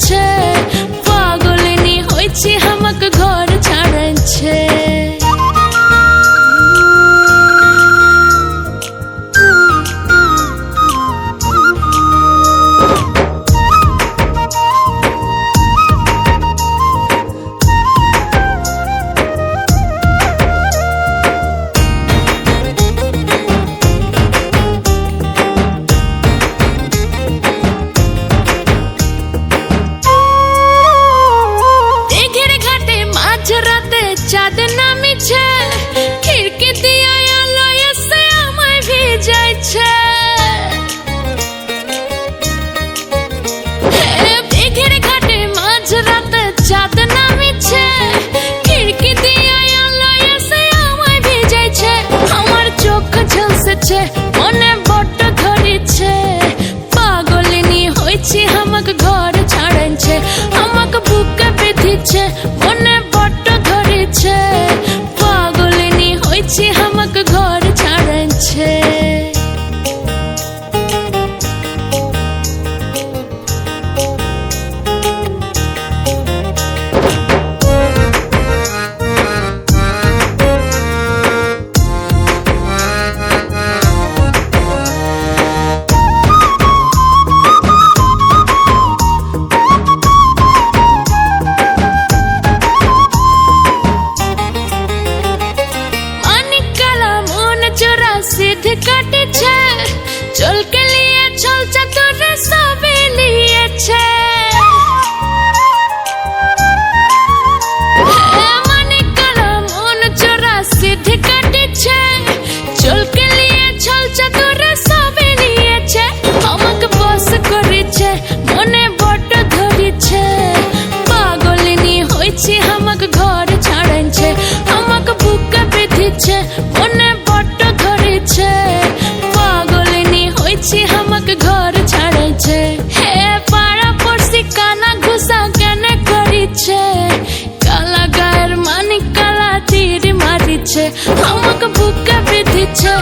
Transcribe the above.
বড্ড বেঁধেছে চলকে লিয়ে চল চাতুরে সবে লিয়েছে হে, মানিক কালা মন চোরা সিদ্ধ কাটেছে। চলকে লিয়ে চল চাতুরে সবে লিয়েছে আমাকে বস করেছে মনে বড্ড ধরেছে। পাগলিনী হয়েছি আমাকে ঘর ছাড়ছে আমাকে বুকে বেঁধেছে মনে বড্ড ধরেছে। মারিছে আমাকে বুকে বেঁধেছে